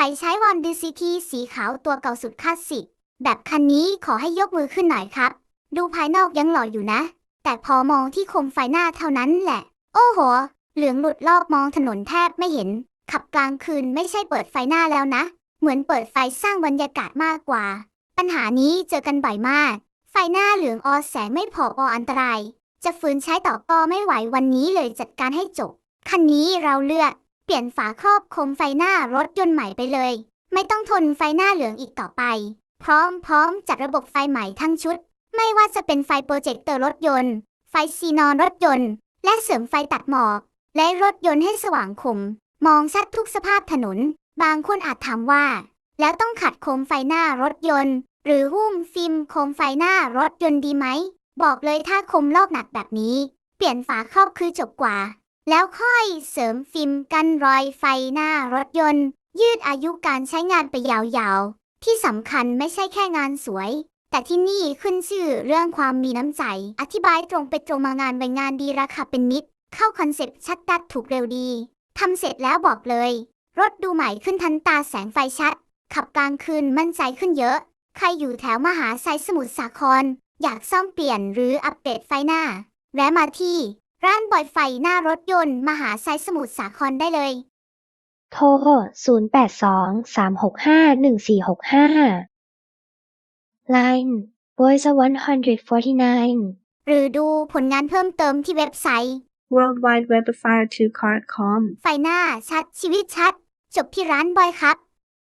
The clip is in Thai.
รใช้วอนดีซีทีสีขาวตัวเก่าสุดคลาสสิก แบบคันนี้ขอให้ยกมือขึ้นหน่อยครับ ดูภายนอกยังหล่ออยู่นะ แต่พอมองที่โคมไฟหน้าเท่านั้นแหละ โอ้โห เหลืองหลุดลอกมองถนนแทบไม่เห็น ขับกลางคืนไม่ใช่เปิดไฟหน้าแล้วนะ เหมือนเปิดไฟสร้างบรรยากาศมากกว่า ปัญหานี้เจอกันบ่อยมาก ไฟหน้าเหลืองออแสงไม่พอออันตราย จะฝืนใช้ต่อก็ไม่ไหววันนี้เลยจัดการให้จบคันนี้เราเลือก เปลี่ยนฝาครอบโคมไฟหน้ารถยนต์ใหม่ไปเลย ไม่ต้องทนไฟหน้าเหลืองอีกต่อไป พร้อมพร้อมจัดระบบไฟใหม่ทั้งชุด ไม่ว่าจะเป็นไฟโปรเจคเตอร์รถยนต์ ไฟซีนอนรถยนต์ และเสริมไฟตัดหมอก และรถยนต์ให้สว่างคม มองชัดทุกสภาพถนน บางคนอาจถามว่า แล้วต้องขัดโคมไฟหน้ารถยนต์ หรือหุ้มฟิล์มโคมไฟหน้ารถยนต์ดีไหม บอกเลยถ้าคมลอกหนักแบบนี้ เปลี่ยนฝาครอบคือจบกว่า แล้วค่อยเสริมฟิล์มกันรอยไฟหน้ารถยนต์ ยืดอายุการใช้งานไปยาวๆ ที่สำคัญไม่ใช่แค่งานสวย แต่ที่นี่ขึ้นชื่อเรื่องความมีน้ำใจ อธิบายตรงไปตรงมางานไปงานดีราคาเป็นมิตร เข้าคอนเซ็ปต์ชัดดัดถูกเร็วดีทำเสร็จแล้วบอกเลย รถดูใหม่ขึ้นทันตาแสงไฟชัด ขับกลางคืนมั่นใจขึ้นเยอะ ใครอยู่แถวมหาไซสมุทรสาคร อยากซ่อมเปลี่ยนหรืออัปเดตไฟหน้า แวะมาที่ ร้านบอยไฟหน้ารถยนต์ มหาไซสมุทรสาครได้เลย โทร 0823665465 Line Voice 149 หรือดูผลงานเพิ่มเติมที่เว็บไซต์ World Wide Web Fire 2 Car.com ไฟหน้าชัดชีวิตชัด จบที่ร้านบอยครับ